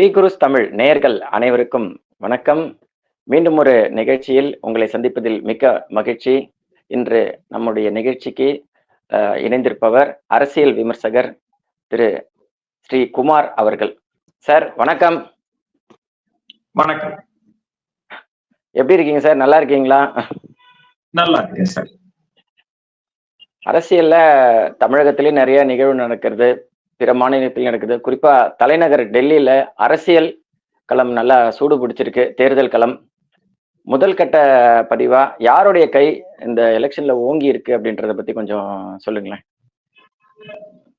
We குருஸ் தமிழ் நேயர்கள் அனைவருக்கும் வணக்கம். மீண்டும் ஒரு நிகழ்ச்சியில் உங்களை சந்திப்பதில் மிக்க மகிழ்ச்சி. இன்று நம்முடைய நிகழ்ச்சிக்கு இணைந்திருப்பவர் அரசியல் விமர்சகர் திரு ஸ்ரீ குமார் அவர்கள். சார் வணக்கம். வணக்கம். எப்படி இருக்கீங்க சார்? நல்லா இருக்கீங்களா? நல்லா இருக்கேன் சார். அரசியல்ல தமிழகத்திலே நிறைய நிகழ்வு நடக்கிறது. பிற மாநிலத்தில் நடக்குது. குறிப்பா தலைநகர் டெல்லியில அரசியல் களம் நல்லா சூடு பிடிச்சிருக்கு. தேர்தல் களம். முதல் கட்ட பதிவா யாருடைய கை இந்த எலெக்ஷன்ல ஓங்கி இருக்கு அப்படின்றத பத்தி கொஞ்சம் சொல்லுங்களேன்.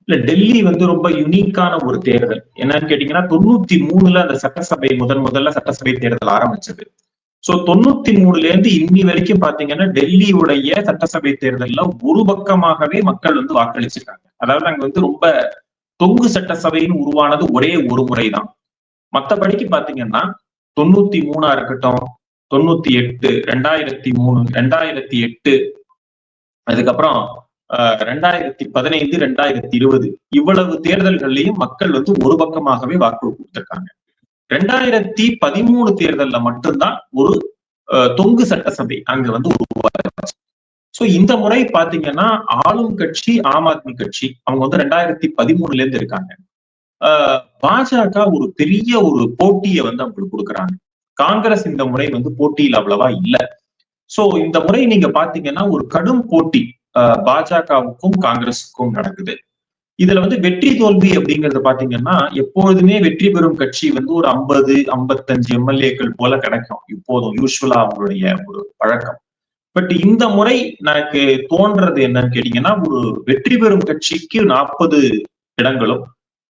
இல்ல டெல்லி வந்து ரொம்ப யுனிக்கான ஒரு தேர்தல். என்னன்னு கேட்டீங்கன்னா தொண்ணூத்தி மூணுல அந்த சட்டசபை முதன் முதல்ல சட்டசபை தேர்தல் ஆரம்பிச்சது. சோ தொண்ணூத்தி மூணுல இருந்து இன்னி வரைக்கும் பாத்தீங்கன்னா டெல்லியுடைய சட்டசபை தேர்தல்ல ஒரு பக்கமாகவே மக்கள் வந்து வாக்களிச்சிருக்காங்க. அதாவது அங்க வந்து ரொம்ப தொங்கு சட்டசபைன்னு உருவானது ஒரே ஒரு முறைதான். மத்தபடிக்கு பாத்தீங்கன்னா தொண்ணூத்தி மூணா இருக்கட்டும் தொண்ணூத்தி எட்டு ரெண்டாயிரத்தி மூணு ரெண்டாயிரத்தி எட்டு அதுக்கப்புறம் ஆஹ், ரெண்டாயிரத்தி பதினைந்து ரெண்டாயிரத்தி இருபது இவ்வளவு தேர்தல்கள்லயும் மக்கள் வந்து ஒரு பக்கமாகவே வாக்கு கொடுத்திருக்காங்க. ரெண்டாயிரத்தி பதிமூணு தேர்தல்ல மட்டும்தான் ஒரு தொங்கு சட்டசபை அங்க வந்து உருவாச்சு சோ இந்த முறை பாத்தீங்கன்னா ஆளும் கட்சி ஆம் ஆத்மி கட்சி அவங்க வந்து ரெண்டாயிரத்தி பதிமூணுல இருந்து இருக்காங்க. ஆஹ், பாஜக ஒரு பெரிய ஒரு போட்டியை வந்து அவங்களுக்கு கொடுக்குறாங்க. காங்கிரஸ் இந்த முறை வந்து போட்டியில் அவ்வளவா இல்ல. சோ இந்த முறை நீங்க பாத்தீங்கன்னா ஒரு கடும் போட்டி பாஜகவுக்கும் காங்கிரஸுக்கும் நடக்குது. இதுல வந்து வெற்றி தோல்வி அப்படிங்கறது பாத்தீங்கன்னா எப்பொழுதுமே வெற்றி பெறும் கட்சி வந்து ஒரு ஐம்பது ஐம்பத்தஞ்சு எம்எல்ஏக்கள் போல கிடைக்கும். இப்போதும் யூஸ்வலா அவங்களுடைய ஒரு பழக்கம். பட் இந்த முறை எனக்கு தோன்றது என்னன்னு கேட்டீங்கன்னா ஒரு வெற்றி பெறும் கட்சிக்கு நாற்பது இடங்களும்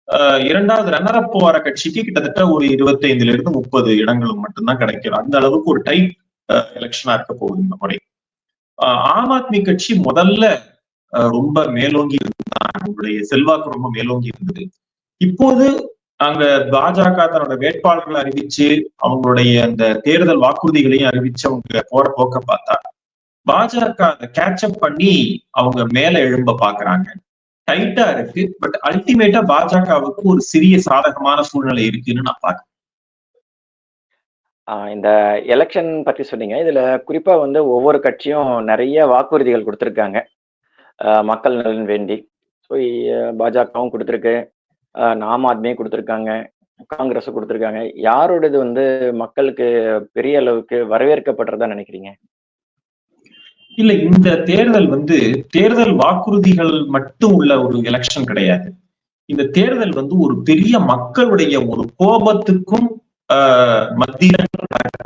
ஆஹ் இரண்டாவது ரன்னரப் போற கட்சிக்கு கிட்டத்தட்ட ஒரு இருபத்தைந்துல இருந்து முப்பது இடங்களும் மட்டும்தான் கிடைக்கும். அந்த அளவுக்கு ஒரு டைப் எலெக்ஷனா இருக்க போகுது இந்த முறை. ஆஹ் ஆம் ஆத்மி கட்சி முதல்ல ஆஹ் ரொம்ப மேலோங்கி இருந்தான் அவங்களுடைய செல்வாக்கு ரொம்ப மேலோங்கி இருந்தது. இப்போது அங்க பாஜக தன்னோட வேட்பாளர்களை அறிவிச்சு அவங்களுடைய அந்த தேர்தல் வாக்குறுதிகளையும் அறிவிச்சு அவங்க போற போக்க பார்த்தா பாஜக அதை கேட்சப் பண்ணி அவங்க மேல எழும்ப பாக்குறாங்க. டைட்டா இருக்கு. பட் அல்டிமேட்டா பாஜகவுக்கு ஒரு சிறிய சாதகமான சூழ்நிலை இருக்குன்னு நான் பாக்குறேன் இந்த எலெக்ஷன் பத்தி சொன்னீங்க. இதுல குறிப்பா வந்து ஒவ்வொரு கட்சியும் நிறைய வாக்குறுதிகள் கொடுத்துருக்காங்க. மக்கள் நலன் வேண்டி. ஸோ பாஜகவும் கொடுத்துருக்கு. நாம் ஆம் ஆத்மியும் கொடுத்துருக்காங்க. காங்கிரஸும் கொடுத்துருக்காங்க. யாரோடது வந்து மக்களுக்கு பெரிய அளவுக்கு வரவேற்கப்படுறதா நினைக்கிறீங்க? இல்ல இந்த தேர்தல் வந்து தேர்தல் வாக்குறுதிகள் மட்டும் உள்ள ஒரு எலெக்ஷன் கிடையாது. இந்த தேர்தல் வந்து ஒரு பெரிய மக்களுடைய ஒரு கோபத்துக்கும் ஆஹ் மத்தியில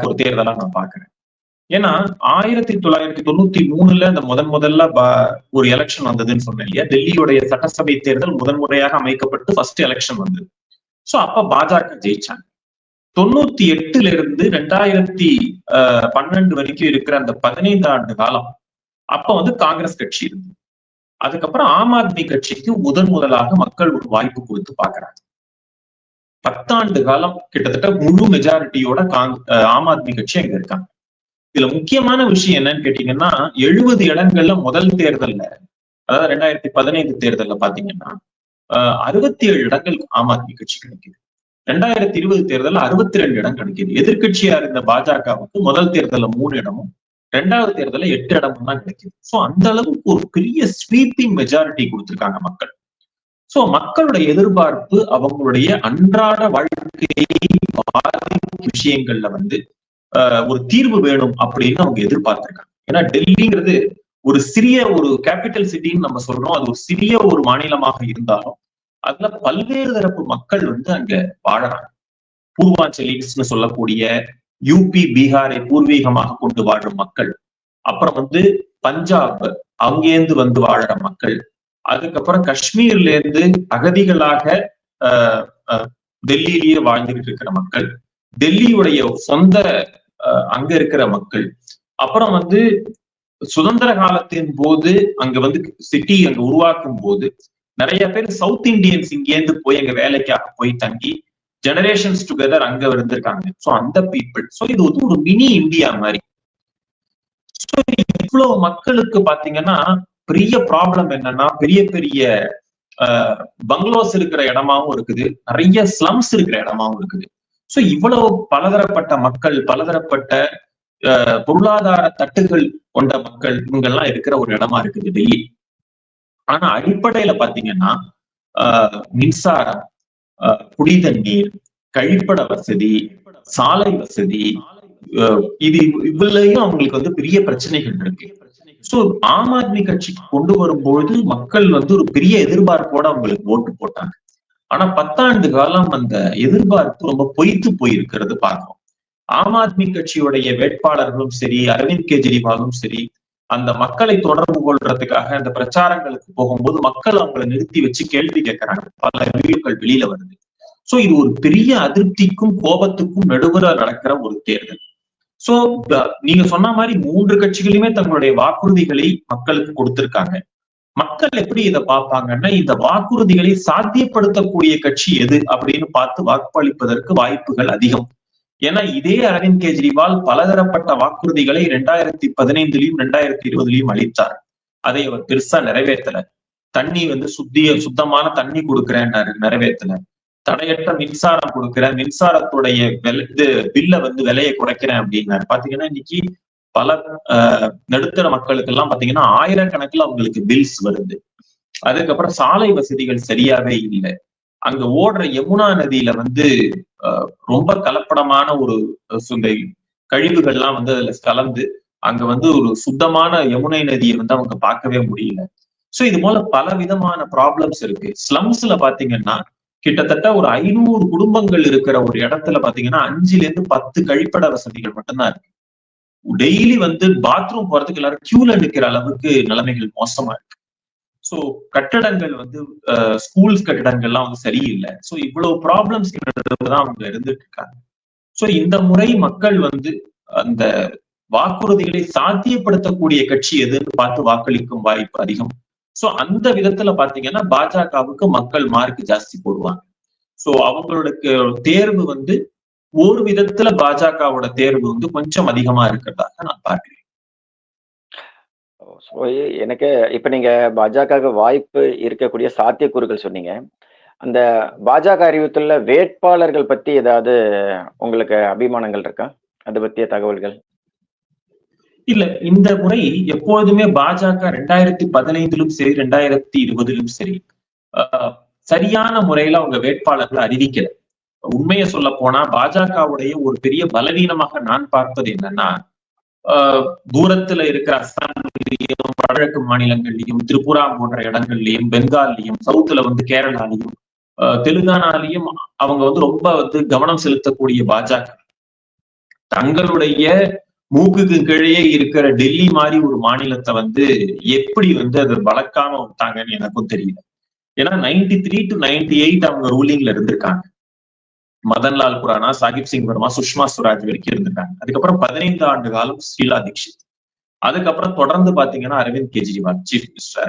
ஒரு தேர்தலா நான் பாக்குறேன் ஏன்னா ஆயிரத்தி தொள்ளாயிரத்தி தொண்ணூத்தி மூணுல அந்த முதன் முதல்ல ஒரு எலெக்ஷன் வந்ததுன்னு சொன்னேன் இல்லையா? டெல்லியுடைய சட்டசபை தேர்தல் முதன் முறையாக அமைக்கப்பட்டு ஃபர்ஸ்ட் எலெக்ஷன் வந்தது. சோ அப்ப பாஜக ஜெயிச்சாங்க. தொண்ணூத்தி எட்டுல இருந்து ரெண்டாயிரத்தி ஆஹ் பன்னெண்டு வரைக்கும் இருக்கிற அந்த பதினைந்து ஆண்டு காலம் அப்ப வந்து காங்கிரஸ் கட்சி இருந்தது. அதுக்கப்புறம் ஆம் ஆத்மி கட்சிக்கு முதன் முதலாக மக்கள் ஒரு வாய்ப்பு கொடுத்து பாக்குறாங்க பத்தாண்டு காலம் கிட்டத்தட்ட முழு மெஜாரிட்டியோட காங் ஆம் ஆத்மி கட்சி அங்க இருக்காங்க. இதுல முக்கியமான விஷயம் என்னன்னு கேட்டீங்கன்னா எழுபது இடங்கள்ல முதல் தேர்தல்ல அதாவது ரெண்டாயிரத்தி பதினைந்து தேர்தல்ல பாத்தீங்கன்னா அறுபத்தி ஏழு இடங்கள் ஆம் ஆத்மி கட்சி கிடைக்குது. ரெண்டாயிரத்தி இருபது தேர்தல்ல அறுபத்தி ரெண்டு இடம் கிடைக்குது. எதிர்க்கட்சியா இருந்த பாஜகவுக்கு முதல் தேர்தல மூணு இடமும் ரெண்டாவது தேர்தல எட்டு இடமும் தான் கிடைக்குது. சோ அந்த அளவுக்கு ஒரு பெரிய ஸ்வீப்பிங் மெஜாரிட்டி கொடுத்திருக்காங்க மக்கள். சோ மக்களுடைய எதிர்பார்ப்பு அவங்களுடைய அன்றாட வாழ்க்கையை பாதிக்கும் விஷயங்கள்ல வந்து ஆஹ், ஒரு தீர்வு வேணும் அப்படின்னு அவங்க எதிர்பார்த்திருக்காங்க. ஏன்னா டெல்லிங்கிறது ஒரு சிறிய ஒரு கேபிட்டல் சிட்டின்னு நம்ம சொல்றோம். அது ஒரு சிறிய ஒரு மாநிலமாக இருந்தாலும் அதுல பல்வேறு தரப்பு மக்கள் வந்து அங்க வாழறாங்க. பூர்வாஞ்சலிஸ்னு சொல்லக்கூடிய யூபி பீகாரை பூர்வீகமாக கொண்டு வாழும் மக்கள் அப்புறம் வந்து பஞ்சாப் அங்கேருந்து வந்து வாழற மக்கள் அதுக்கப்புறம் காஷ்மீர்ல இருந்து அகதிகளாக டெல்லியிலேயே வாழ்ந்துகிட்டு இருக்கிற மக்கள் டெல்லியுடைய சொந்த அங்க இருக்கிற மக்கள் அப்புறம் வந்து சுதந்திர காலத்தின் போது அங்க வந்து சிட்டி அங்க உருவாக்கும் போது நிறைய பேர் சவுத் இந்தியன்ஸ் இங்கேருந்து போய் அங்க வேலைக்காக போய் தங்கி ஜெனரேஷன்ஸ் டுகெதர் அங்க இருந்திருக்காங்க. சோ அந்த பீப்புள் சோ இது வந்து ஒரு மினி இந்தியா மாதிரி. சோ இவ்வளவு மக்களுக்கு பாத்தீங்கன்னா பெரிய ப்ராப்ளம் என்னன்னா பெரிய பெரிய பங்களோஸ் இருக்கிற இடமாவும் இருக்குது. நிறைய ஸ்லம்ஸ் இருக்கிற இடமாவும் இருக்குது. சோ இவ்வளவு பலதரப்பட்ட மக்கள் பலதரப்பட்ட பொருளாதார தட்டுகள் கொண்ட மக்கள் இவங்கெல்லாம் இருக்கிற ஒரு இடமா இருக்குது டெல்லி ஆனா அடிப்படையில பாத்தீங்கன்னா மின்சாரம் குடி தண்ணீர் கழிப்பட வசதி சாலை வசதி இது இவ்வளையும் அவங்களுக்கு வந்து பெரிய பிரச்சனைகள் இருக்கு. சோ ஆம் ஆத்மி கட்சிக்கு கொண்டு வரும்பொழுது மக்கள் வந்து ஒரு பெரிய எதிர்பார்ப்போட அவங்களுக்கு ஓட்டு போட்டாங்க. ஆனா பத்தாண்டு காலம் அந்த எதிர்பார்ப்பு ரொம்ப பொய்த்து போயிருக்கிறது பார்க்கிறோம். ஆம் ஆத்மி கட்சியுடைய வேட்பாளர்களும் சரி அரவிந்த் கெஜ்ரிவாலும் சரி அந்த மக்களை தொடர்பு கொள்றதுக்காக அந்த பிரச்சாரங்களுக்கு போகும்போது மக்கள் அவங்களை நிறுத்தி வச்சு கேள்வி கேட்கறாங்க. பல வீடியோக்கள் வெளியில வருது. சோ இது ஒரு பெரிய அதிருப்திக்கும் கோபத்துக்கும் நடுவுற நடக்கிற ஒரு தேர்தல். சோ நீங்க சொன்ன மாதிரி மூன்று கட்சிகளுமே தங்களுடைய வாக்குறுதிகளை மக்களுக்கு கொடுத்திருக்காங்க. மக்கள் எப்படி இதை பார்ப்பாங்கன்னா இந்த வாக்குறுதிகளை சாத்தியப்படுத்தக்கூடிய கட்சி எது அப்படின்னு பார்த்து வாக்களிப்பதற்கு வாய்ப்புகள் அதிகம். ஏன்னா இதே அரவிந்த் கெஜ்ரிவால் பலதரப்பட்ட வாக்குறுதிகளை ரெண்டாயிரத்தி பதினைந்துலயும் ரெண்டாயிரத்தி இருபதுலயும் அளித்தார். அதை அவர் பெருசா நிறைவேற்றல. தண்ணி வந்து சுத்திய சுத்தமான தண்ணி கொடுக்குறேன்னாரு நிறைவேற்றல. தடையற்ற மின்சாரம் கொடுக்குறேன் மின்சாரத்துடைய இது பில்ல வந்து விலையை குறைக்கிறேன் அப்படின்னாரு. பாத்தீங்கன்னா இன்னைக்கு பல நடுத்தர மக்களுக்கு எல்லாம் பாத்தீங்கன்னா ஆயிரக்கணக்கில் அவங்களுக்கு பில்ஸ் வருது. அதுக்கப்புறம் சாலை வசதிகள் சரியாவே இல்லை. அங்க ஓடுற யமுனா நதியில வந்து ரொம்ப கலப்படமான ஒரு இந்த கழிவுகள்லாம் வந்து அதுல கலந்து அங்க வந்து ஒரு சுத்தமான யமுனை நதியை வந்து அவங்க பார்க்கவே முடியல. சோ இது போல பல விதமான ப்ராப்ளம்ஸ் இருக்கு ஸ்லம்ஸ்ல பாத்தீங்கன்னா கிட்டத்தட்ட ஒரு ஐநூறு குடும்பங்கள் இருக்கிற ஒரு இடத்துல பாத்தீங்கன்னா அஞ்சுல இருந்து பத்து கழிப்பட வசதிகள் மட்டும்தான் இருக்கு. டெய்லி வந்து பாத்ரூம் போறதுக்கு எல்லாரும் கியூல நிக்கிற அளவுக்கு நிலைமைகள் மோசமா இருக்கு. ஸோ கட்டடங்கள் வந்து ஸ்கூல்ஸ் கட்டடங்கள்லாம் வந்து சரியில்லை. ஸோ இவ்வளவு ப்ராப்ளம்ஸ் தான் அவங்க இருந்துட்டு இருக்காங்க ஸோ இந்த முறை மக்கள் வந்து அந்த வாக்குறுதிகளை சாத்தியப்படுத்தக்கூடிய கட்சி எதுன்னு பார்த்து வாக்களிக்கும் வாய்ப்பு அதிகம். ஸோ அந்த விதத்துல பாத்தீங்கன்னா பாஜகவுக்கு மக்கள் மார்க் ஜாஸ்தி போடுவாங்க. ஸோ அவங்களுக்கு தேர்வு வந்து ஒரு விதத்துல பாஜகவோட தேர்வு வந்து கொஞ்சம் அதிகமா இருக்கிறதாக நான் பார்க்கிறேன். எனக்கு இப்ப நீங்க பாஜக வாய்ப்பு இருக்கக்கூடிய சாத்தியக்கூறுகள் சொன்னீங்க. அந்த பாஜக அறிவித்துள்ள வேட்பாளர்கள் பத்தி ஏதாவது உங்களுக்கு அபிமானங்கள் இருக்கா? அது பத்திய தகவல்கள். இல்ல இந்த முறை எப்பொழுதுமே பாஜக ரெண்டாயிரத்தி பதினைந்திலும் சரி ரெண்டாயிரத்தி இருபதிலும் சரி சரியான முறையில அவங்க வேட்பாளர்களை அறிவிக்கல. உண்மையை சொல்ல போனா பாஜகவுடைய ஒரு பெரிய பலவீனமாக நான் பார்ப்பது என்னன்னா தூரத்துல இருக்கிற அஸ்ஸாம்லயும் வடகிழக்கு மாநிலங்கள்லயும் திரிபுரா போன்ற இடங்கள்லயும் பெங்கால்லயும் சவுத்துல வந்து கேரளாலையும் தெலுங்கானாலையும் அவங்க வந்து ரொம்ப வந்து கவனம் செலுத்தக்கூடிய பாஜக. தங்களுடைய மூக்குக்கு கீழே இருக்கிற டெல்லி மாதிரி ஒரு மாநிலத்தை வந்து எப்படி வந்து அது வளர்க்காம விட்டாங்கன்னு எனக்கும் தெரியல. ஏன்னா ninety three to ninety eight அவங்க ரூலிங்ல இருந்திருக்காங்க. மதன்லால் குரானா சாகிப் சிங் வர்மா சுஷ்மா சுவராஜ் வரைக்கும் இருந்திருக்காங்க. அதுக்கப்புறம் பதினைந்து ஆண்டு காலம் ஷீலா தீக்ஷித். அதுக்கப்புறம் தொடர்ந்து பாத்தீங்கன்னா அரவிந்த் கெஜ்ரிவால் சீஃப் மினிஸ்டரா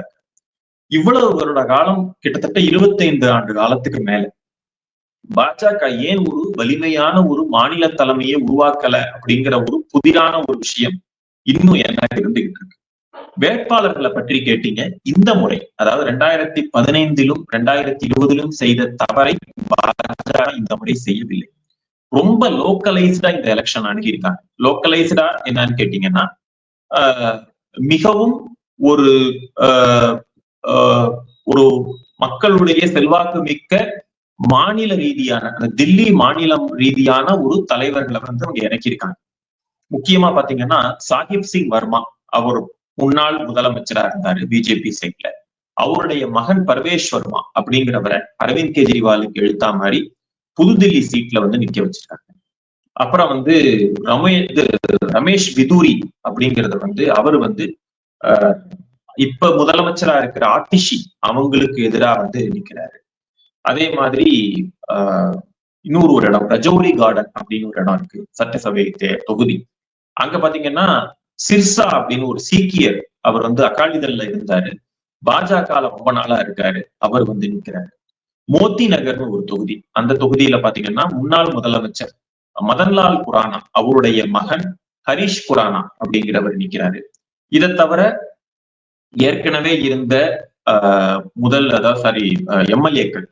இவ்வளவு வருட காலம் கிட்டத்தட்ட இருபத்தைந்து ஆண்டு காலத்துக்கு மேல. பாஜக ஏன் ஒரு வலிமையான ஒரு மாநில தலைமையை உருவாக்கல அப்படிங்கிற ஒரு புதிரான ஒரு விஷயம் இன்னும் எனக்கு இருந்துகிட்டு இருக்கு. வேட்பாளர்களை பற்றி கேட்டீங்க. இந்த முறை அதாவது ரெண்டாயிரத்தி பதினைந்திலும் ரெண்டாயிரத்தி இருபதிலும் செய்த தவறை பாஜக இந்த முறை செய்யவில்லை. ரொம்ப லோக்கலைஸ்டா இந்த எலெக்ஷன் அணுகியிருக்காங்க லோக்கலைஸ்டா என்னன்னு கேட்டீங்கன்னா மிகவும் ஒரு ஒரு மக்களுடைய செல்வாக்கு மிக்க மாநில ரீதியான தில்லி மாநிலம் ரீதியான ஒரு தலைவர்களை வந்து அவங்க இறக்கியிருக்காங்க. முக்கியமா பாத்தீங்கன்னா சாஹிப் சிங் வர்மா அவர் முன்னாள் முதலமைச்சரா இருந்தாரு பிஜேபி சைட்ல அவருடைய மகன் பர்வேஷ் வர்மா அப்படிங்கிறவரை அரவிந்த் கெஜ்ரிவாலுக்கு எழுத்தா மாதிரி புதுதில்லி சீட்ல வந்து நிக்க வச்சிருக்காங்க. அப்புறம் வந்து ரமே ரமேஷ் விதூரி அப்படிங்கிறத வந்து அவர் வந்து இப்ப முதலமைச்சரா இருக்கிற ஆட்டிஷி அவங்களுக்கு எதிராக வந்து நிக்கிறாரு. அதே மாதிரி ஆஹ் இன்னொரு ஒரு இடம் ரஜௌரி கார்டன் அப்படின்னு ஒரு இடம் இருக்கு சட்டசபை தொகுதி. அங்க பாத்தீங்கன்னா சிர்சா அப்படின்னு ஒரு சீக்கியர் அவர் வந்து அகாலிதள்ல இருந்தாரு. பாஜக ரொம்ப நாளா இருக்காரு. அவர் வந்து நிற்கிறாரு மோத்தி நகர்னு ஒரு தொகுதி. அந்த தொகுதியில பாத்தீங்கன்னா முன்னாள் முதலமைச்சர் மதன்லால் குரானா அவருடைய மகன் ஹரிஷ் குரானா அப்படிங்கிறவர் நிற்கிறாரு இதை தவிர ஏற்கனவே இருந்த ஆஹ், முதல் அதாவது சாரி எம்எல்ஏக்கள்.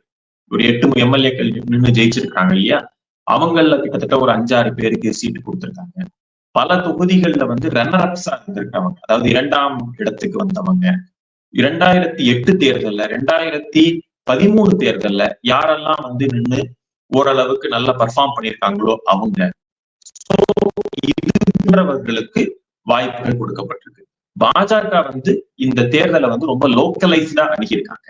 ஒரு எட்டு எம்எல்ஏக்கள் நின்று ஜெயிச்சிருக்காங்க இல்லையா? அவங்கள கிட்டத்தட்ட ஒரு அஞ்சாறு பேருக்கு சீட்டு கொடுத்திருக்காங்க. பல தொகுதிகள்ல வந்து ரன்னர் அப்ஸா இருந்திருக்கவங்க. அதாவது இரண்டாம் இடத்துக்கு வந்தவங்க. இரண்டாயிரத்தி எட்டு தேர்தல்ல ரெண்டாயிரத்தி பதிமூணு தேர்தல்ல யாரெல்லாம் வந்து நின்னு ஓரளவுக்கு நல்லா பெர்ஃபார்ம் பண்ணியிருக்காங்களோ அவங்க. இதுன்றவர்களுக்கு வாய்ப்புகள் கொடுக்கப்பட்டிருக்கு. பாஜக வந்து இந்த தேர்தலை வந்து ரொம்ப லோக்கலைஸ்டா அணுகியிருக்காங்க.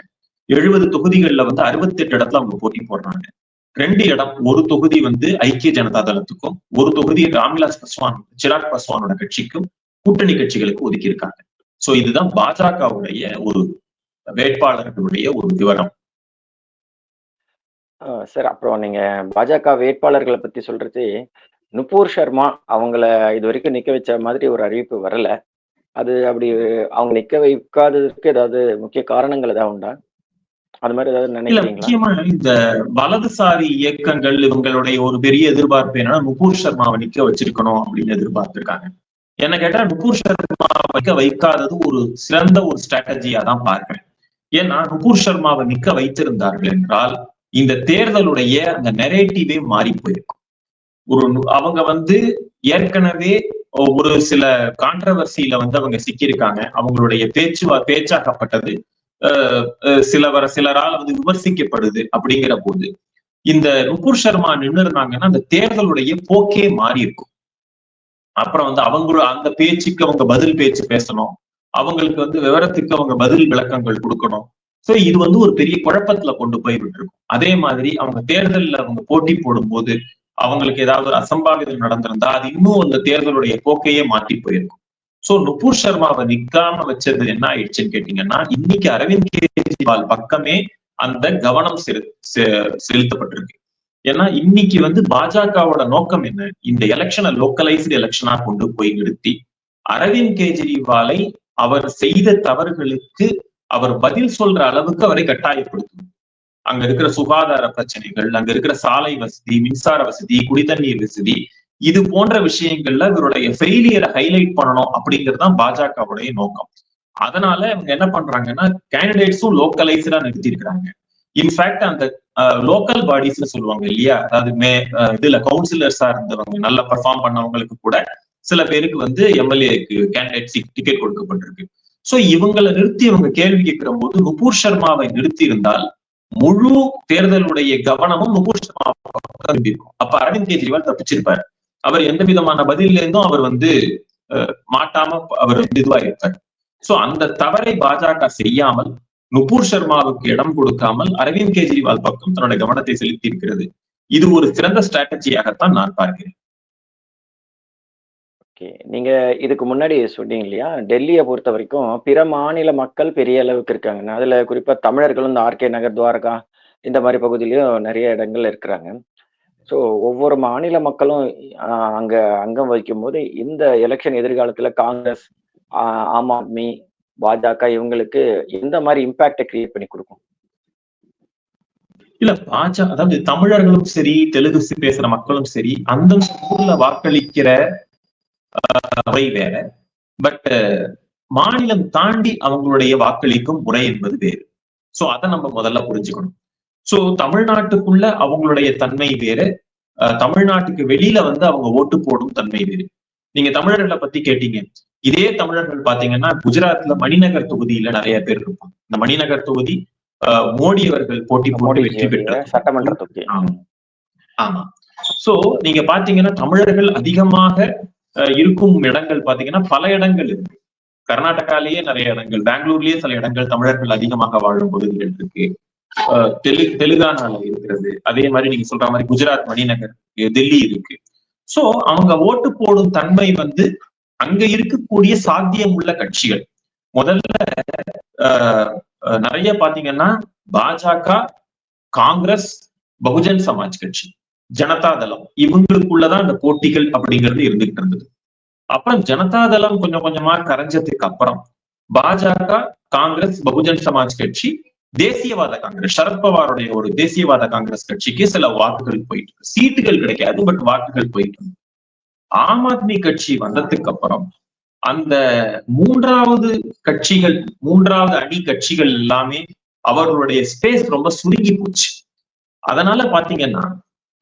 எழுபது தொகுதிகள்ல வந்து அறுபத்தி எட்டு இடத்துல அவங்க போட்டி போடுறாங்க. ரெண்டு இடம் ஒரு தொகுதி வந்து ஐக்கிய ஜனதா தளத்துக்கும் ஒரு தொகுதி ராம்விலாஸ் பஸ்வான் சிராக் பஸ்வானோட கட்சிக்கும் கூட்டணி கட்சிகளுக்கு ஒதுக்கி இருக்காங்க சோ இதுதான் பாஜகவுடைய ஒரு வேட்பாளர்களுடைய ஒரு விவரம். சார் அப்புறம் நீங்க பாஜக வேட்பாளர்களை பத்தி சொல்றது நுபூர் சர்மா அவங்கள இது வரைக்கும் நிக்க வச்ச மாதிரி ஒரு அறிவிப்பு வரல. அது அப்படி அவங்க நிக்க வைக்காததுக்கு ஏதாவது முக்கிய காரணங்கள் ஏதாவது உண்டா? அது மாதிரி ஏதாவது நினைக்கிறீங்க முக்கியமா இந்த வலதுசாரி இயக்கங்கள் இவங்களுடைய ஒரு பெரிய எதிர்பார்ப்பு என்னன்னா நுபூர் சர்மாவை நிக்க வச்சிருக்கணும் அப்படின்னு எதிர்பார்த்திருக்காங்க. என்ன கேட்டா நுபூர் சர்மாவை வைக்க வைக்காதது ஒரு சிறந்த ஒரு ஸ்ட்ராட்டஜியா தான் பார்க்கிறேன். ஏன்னா நுபூர் சர்மாவை நிக்க வைத்திருந்தார்கள் என்றால் இந்த தேர்தலுடைய அந்த நெரேட்டிவே மாறி போயிருக்கும். ஒரு அவங்க வந்து ஏற்கனவே ஒரு சில கான்ட்ரவர்சியில வந்து அவங்க சிக்கியிருக்காங்க. அவங்களுடைய பேச்சு பேச்சாக்கப்பட்டது சிலவர சிலரால் வந்து விமர்சிக்கப்படுது அப்படிங்கிற போது இந்த நுபுர் சர்மா நின்று இருந்தாங்கன்னா அந்த தேர்தலுடைய போக்கே மாறி இருக்கும். அப்புறம் வந்து அவங்க அந்த பேச்சுக்கு அவங்க பதில் பேச்சு பேசணும். அவங்களுக்கு வந்து விவரத்துக்கு அவங்க பதில் விளக்கங்கள் கொடுக்கணும். சோ இது வந்து ஒரு பெரிய குழப்பத்துல கொண்டு போய் விட்டுருக்கும். அதே மாதிரி அவங்க தேர்தல்ல அவங்க போட்டி போடும்போது அவங்களுக்கு ஏதாவது ஒரு அசம்பாவிதம் நடந்திருந்தா அது இன்னும் அந்த தேர்தலுடைய போக்கையே மாற்றி போயிருக்கும். சோ நுபுர் சர்மாவை நிக்காம வச்சது என்ன ஆயிடுச்சுன்னு கேட்டீங்கன்னா இன்னைக்கு அரவிந்த் கெஜ்ரிவால் பக்கமே அந்த கவனம் செலு- செ- செலுத்தப்பட்டிருக்கு. ஏன்னா இன்னைக்கு வந்து பாஜகவோட நோக்கம் என்ன? இந்த எலெக்ஷனை லோக்கலைஸ்டு எலெக்ஷனா கொண்டு போய் நிறுத்தி அரவிந்த் கெஜ்ரிவாலை அவர் செய்த தவறுகளுக்கு அவர் பதில் சொல்ற அளவுக்கு அவரை கட்டாயப்படுத்தணும். அங்க இருக்கிற சுகாதார பிரச்சனைகள் அங்க இருக்கிற சாலை வசதி மின்சார வசதி குடிதண்ணீர் வசதி இது போன்ற விஷயங்கள்ல இவருடைய ஃபெயிலியரை ஹைலைட் பண்ணணும் அப்படிங்கிறது தான் பாஜகவுடைய நோக்கம். அதனால இவங்க என்ன பண்றாங்கன்னா கேண்டிடேட்ஸும் லோக்கலைஸ்டா நிறுத்தி இருக்கிறாங்க இன்ஃபேக்ட் அந்த லோக்கல் பாடிஸ்ல சொல்லுவாங்க இல்லையா? அதாவது மே இதுல கவுன்சிலர்ஸா இருந்தவங்க நல்லா பெர்ஃபார்ம் பண்ணவங்களுக்கு கூட சில பேருக்கு வந்து எம்எல்ஏக்கு கேண்டிடேட் டிக்கெட் கொடுக்கப்பட்டிருக்கு. சோ இவங்களை நிறுத்தி இவங்க கேள்வி கேட்கிற போது நுபூர் சர்மாவை நிறுத்தி இருந்தால் முழு தேர்தலுடைய கவனமும் நுபூர் சர்மா இருக்கும். அப்ப அரவிந்த் கெஜ்ரிவால் தப்பிச்சிருப்பாரு. அவர் எந்த விதமான பதில இருந்தும் அவர் வந்து மாட்டாம அவர் இதுவா இருப்பார் சோ அந்த தவறை பாஜக செய்யாமல் நுபூர் சர்மாவுக்கு இடம் கொடுக்காமல் அரவிந்த் கெஜ்ரிவால் பக்கம் தன்னுடைய கவனத்தை செலுத்தி இருக்கிறது இது ஒரு சிறந்த ஸ்ட்ராட்டஜியாகத்தான் நான் பார்க்கிறேன். ஓகே. நீங்க இதுக்கு முன்னாடி சொன்னீங்க இல்லையா? டெல்லியை பொறுத்த வரைக்கும் பிற மாநில மக்கள் பெரிய அளவுக்கு இருக்காங்க. அதுல குறிப்பா தமிழர்களும் இந்த ஆர்கே நகர் துவாரகா இந்த மாதிரி பகுதியிலயும் நிறைய இடங்கள்ல இருக்கிறாங்க. ஸோ ஒவ்வொரு மாநில மக்களும் ஆஹ், அங்க அங்கம் வகிக்கும் போது இந்த எலெக்ஷன் எதிர்காலத்துல காங்கிரஸ் ஆஹ், ஆம் ஆத்மி பாஜக இவங்களுக்கு எந்த மாதிரி இம்பாக்டை கிரியேட் பண்ணி கொடுக்கும்? இல்ல பாஜக அதாவது தமிழர்களும் சரி தெலுங்கு பேசுற மக்களும் சரி அந்த ஊர்ல வாக்களிக்கிற அஹ், முறை வேற. பட் மாநிலம் தாண்டி அவங்களுடைய வாக்களிக்கும் முறை என்பது வேறு. சோ அதை நம்ம முதல்ல புரிஞ்சுக்கணும். சோ தமிழ்நாட்டுக்குள்ள அவங்களுடைய தன்மை வேறு. தமிழ்நாட்டுக்கு வெளியில வந்து அவங்க ஓட்டு போடும் தன்மை வேறு. நீங்க தமிழர்களை பத்தி கேட்டீங்க. இதே தமிழர்கள் பாத்தீங்கன்னா குஜராத்ல மணிநகர் தொகுதியில நிறைய பேர் இருப்பாங்க. இந்த மணிநகர் தொகுதி அஹ், மோடி அவர்கள் போட்டி போட்டு வெற்றி பெற்ற சட்டமன்ற தொகுதி. ஆமா. ஆமா. சோ நீங்க பாத்தீங்கன்னா தமிழர்கள் அதிகமாக இருக்கும் இடங்கள் பாத்தீங்கன்னா பல இடங்கள் இருக்கு. கர்நாடகாலேயே நிறைய இடங்கள் பெங்களூர்லயே சில இடங்கள் தமிழர்கள் அதிகமாக வாழும் பகுதிகள் இருக்கு. தெலு தெலுங்கானால இருக்கிறது. அதே மாதிரி நீங்க சொல்ற மாதிரி குஜராத் மணிநகர் டெல்லி இருக்கு. சோ அவங்க ஓட்டு போடும் தன்மை வந்து அங்க இருக்கக்கூடிய சாத்தியம் உள்ள கட்சிகள். முதல்ல நிறைய பாத்தீங்கன்னா பாஜக காங்கிரஸ் பகுஜன் சமாஜ் கட்சி ஜனதா தளம். இவங்களுக்குள்ளதான் அந்த போட்டிகள் அப்படிங்கிறது இருந்துகிட்டு இருந்தது. அப்புறம் ஜனதா தளம் கொஞ்சம் கொஞ்சமா கரைஞ்சதுக்கு அப்புறம் பாஜக காங்கிரஸ் பகுஜன் சமாஜ் கட்சி தேசியவாத காங்கிரஸ் சரத்பவாருடைய ஒரு தேசியவாத காங்கிரஸ் கட்சிக்கு சில வாக்குகள் போயிட்டு இருக்கு. சீட்டுகள் கிடைக்காது பட் வாக்குகள் போயிட்டு இருக்கு. ஆம் ஆத்மி கட்சி வந்ததுக்கு அப்புறம் அந்த மூன்றாவது கட்சிகள் மூன்றாவது அணி கட்சிகள் எல்லாமே அவர்களுடைய ஸ்பேஸ் ரொம்ப சுருங்கி போச்சு அதனால பாத்தீங்கன்னா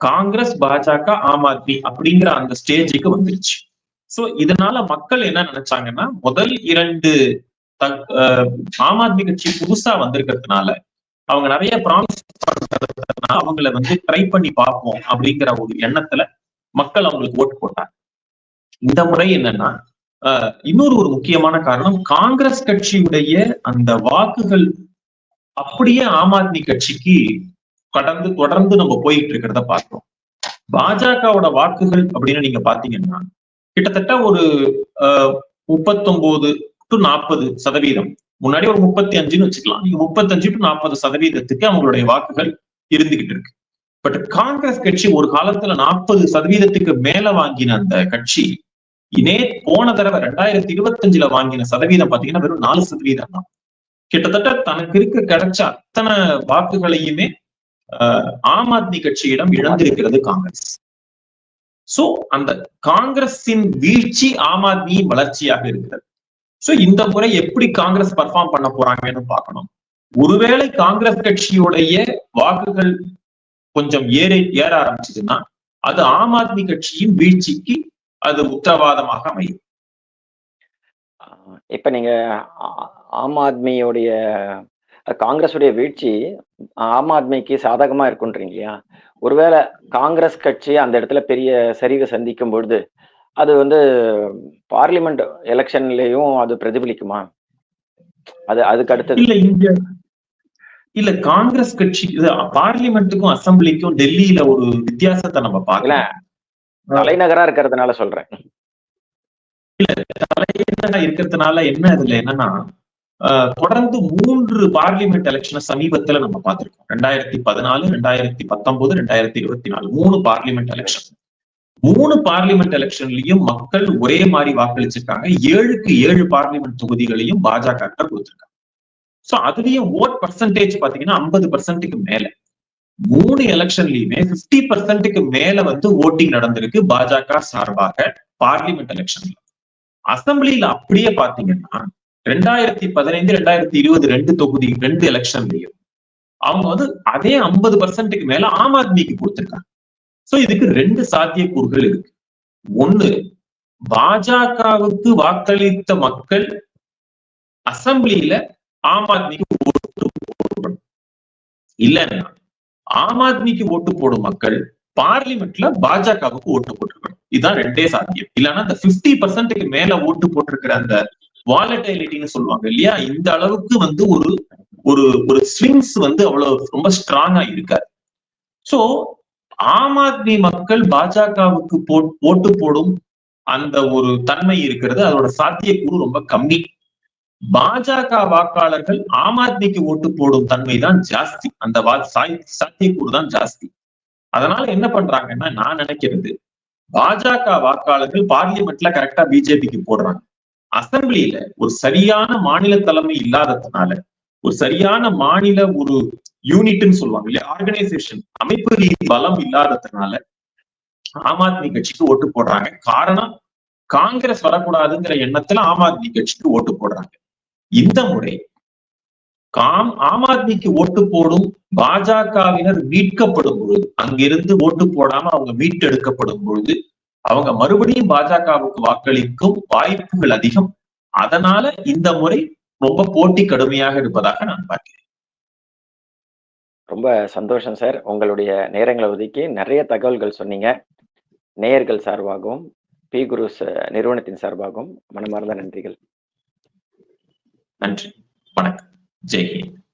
காங்கிரஸ் பாஜக ஆம் ஆத்மி அப்படிங்கிற அந்த ஸ்டேஜுக்கு வந்துருச்சு சோ இதனால மக்கள் என்ன நினைச்சாங்கன்னா முதல் இரண்டு ஆம் ஆத்மி கட்சி புதுசா வந்திருக்கிறதுனால அவங்க நிறைய ப்ராமிஸ் பண்றதுனால அவங்கள வந்து ட்ரை பண்ணி பார்ப்போம் அப்படிங்கிற ஒரு எண்ணத்துல மக்கள் அவங்களுக்கு ஓட்டு போட்டாங்க. இந்த முறை என்னன்னா இன்னொரு ஒரு முக்கியமான காரணம் காங்கிரஸ் கட்சியுடைய அந்த வாக்குகள் அப்படியே ஆம் ஆத்மி கட்சிக்கு கடந்து தொடர்ந்து நம்ம போயிட்டு இருக்கிறத பார்க்கிறோம். பாஜகவோட வாக்குகள் அப்படின்னு நீங்க பாத்தீங்கன்னா கிட்டத்தட்ட ஒரு முப்பத்தொன்பது டு நாற்பது சதவீதம். முன்னாடி ஒரு முப்பத்தி அஞ்சுன்னு வச்சுக்கலாம். நீங்க முப்பத்தஞ்சு டு நாற்பது சதவீதத்துக்கு அவங்களுடைய வாக்குகள் இருந்துகிட்டு இருக்கு. பட் காங்கிரஸ் கட்சி ஒரு காலத்துல நாற்பது சதவீதத்துக்கு மேல வாங்கின அந்த கட்சி இதே போன தடவை ரெண்டாயிரத்தி இருபத்தஞ்சுல வாங்கின சதவீதம் பாத்தீங்கன்னா வெறும் நாலு சதவீதம் தான். கிட்டத்தட்ட தனக்கு இருக்க கிடைச்ச அத்தனை வாக்குகளையுமே ஆஹ், ஆம் ஆத்மி கட்சியிடம் இழந்திருக்கிறது காங்கிரஸ். சோ அந்த காங்கிரஸின் வீழ்ச்சி ஆம் ஆத்மியின் வளர்ச்சியாக இருக்கிறது. சோ இந்த முறை எப்படி காங்கிரஸ் பர்ஃபார்ம் பண்ண போறாங்கன்னு பார்க்கணும். ஒருவேளை காங்கிரஸ் கட்சியுடைய வாக்குகள் கொஞ்சம் ஏற ஏற ஆரம்பிச்சதுன்னா அது ஆம் ஆத்மி கட்சியின் வீழ்ச்சிக்கு அது உத்தரவாதமாக அமையும். ஆஹ் இப்ப நீங்க ஆம் ஆத்மியோடைய காங்கிரஸுடைய வீழ்ச்சி ஆம் ஆத்மிக்கு சாதகமா இருக்குன்றீங்க இல்லையா? ஒருவேளை காங்கிரஸ் கட்சி அந்த இடத்துல பெரிய சரிவை சந்திக்கும் பொழுது அது வந்து பார்லிமெண்ட் எலெக்ஷன்லயும் அது பிரதிபலிக்குமா? அது அதுக்கு அடுத்தது. இல்ல இங்க இல்ல காங்கிரஸ் கட்சி பார்லிமெண்ட்டுக்கும் அசம்பிளிக்கும் டெல்லியில ஒரு வித்தியாசத்தை நம்ம இல்ல பார்க்கலாம் தலைநகரா இருக்கிறதுனால சொல்றேன். தலைநகரா இருக்கிறதுனால என்ன இதுல என்னன்னா தொடர்ந்து மூன்று பார்லிமெண்ட் எலெக்ஷனை சமீபத்துல நம்ம பார்த்திருக்கோம். ரெண்டாயிரத்தி பதினாலு ரெண்டாயிரத்தி பத்தொன்பது ரெண்டாயிரத்தி இருபத்தி நாலு. மூணு பார்லிமெண்ட் எலெக்ஷன். மூணு பார்லிமெண்ட் எலெக்ஷன்லயும் மக்கள் ஒரே மாதிரி வாக்களிச்சிருக்காங்க. ஏழுக்கு ஏழு பார்லிமெண்ட் தொகுதிகளையும் பாஜக கொடுத்திருக்காங்க. சோ அதுலயும் ஓட் பர்சன்டேஜ் பாத்தீங்கன்னா ஐம்பது பர்சன்ட்டுக்கு மேல. மூணு எலெக்ஷன்லயுமே 50% பர்சன்ட்டுக்கு மேல வந்து ஓட்டிங் நடந்திருக்கு பாஜக சார்பாக பார்லிமெண்ட் எலெக்ஷன்ல அசம்பிளியில அப்படியே பாத்தீங்கன்னா ரெண்டாயிரத்தி பதினைந்து ரெண்டாயிரத்தி இருபது ரெண்டு தொகுதி ரெண்டு எலெக்ஷன்லயும் அவங்க வந்து அதே ஐம்பது பர்சன்ட்டுக்கு மேல ஆம் ஆத்மிக்கு கொடுத்திருக்காங்க. சோ இதுக்கு ரெண்டு சாத்தியக்கூறுகள் இருக்கு. ஒண்ணு பாஜகவுக்கு வாக்களித்த மக்கள் அசம்பிளியில ஆம் ஆத்மிக்கு ஓட்டு போடணும். இல்லைன்னா ஆம் ஆத்மிக்கு ஓட்டு போடும் மக்கள் பார்லிமெண்ட்ல பாஜகவுக்கு ஓட்டு போட்டிருக்கணும். இதுதான் ரெண்டே சாத்தியம். இல்லைன்னா அந்த 50% பர்சன்ட்டுக்கு மேல ஓட்டு போட்டிருக்கிற அந்த வாலட்டைலிட்டின்னு சொல்லுவாங்க இல்லையா? இந்த அளவுக்கு வந்து ஒரு ஒரு ஒரு ஸ்விங்ஸ் வந்து அவ்வளவு ரொம்ப ஸ்ட்ராங்கா இருக்காது. சோ ஆம் ஆத்மி மக்கள் பாஜகவுக்கு போ ஓட்டு போடும் அந்த ஒரு தன்மை இருக்கிறது. அதோட சாத்தியக்கூறு ரொம்ப கம்மி. பாஜக வாக்காளர்கள் ஆம் ஆத்மிக்கு ஓட்டு போடும் தன்மை தான் ஜாஸ்தி. அந்த சாய்- சாத்தியக்கூறு தான் ஜாஸ்தி. அதனால என்ன பண்றாங்கன்னா நான் நினைக்கிறது பாஜக வாக்காளர்கள் பார்லிமெண்ட்ல கரெக்டா பிஜேபிக்கு போடுறாங்க. அசம்பிளியில ஒரு சரியான மாநில தலைமை இல்லாததுனால ஒரு சரியான மாநில ஒரு யூனிட்னு சொல்லுவாங்க இல்லையா? ஆர்கனைசேஷன் அமைப்பு ரீதி பலம் இல்லாததுனால ஆம் ஆத்மி கட்சிக்கு ஓட்டு போடுறாங்க. காரணம் காங்கிரஸ் வரக்கூடாதுங்கிற எண்ணத்துல ஆம் ஆத்மி கட்சிக்கு ஓட்டு போடுறாங்க. இந்த முறை காம் ஆம் ஆத்மிக்கு ஓட்டு போடும் பாஜகவினர் மீட்கப்படும் பொழுது அங்கிருந்து ஓட்டு போடாம அவங்க மீட்டெடுக்கப்படும் பொழுது அவங்க மறுபடியும் பாஜகவுக்கு வாக்களிக்கும் வாய்ப்புகள் அதிகம். அதனால இந்த முறை ரொம்ப போட்டி கடுமையாக இருப்பதாக நான் பார்க்கிறேன். ரொம்ப சந்தோஷம் சார். உங்களுடைய நேரங்களை ஒதுக்கி நிறைய தகவல்கள் சொன்னீங்க. நேயர்கள் சார்பாகவும் பி குருஸ் நிறுவனத்தின் சார்பாகவும் மனமார்ந்த நன்றிகள். நன்றி. வணக்கம். ஜெய் ஹிந்த்.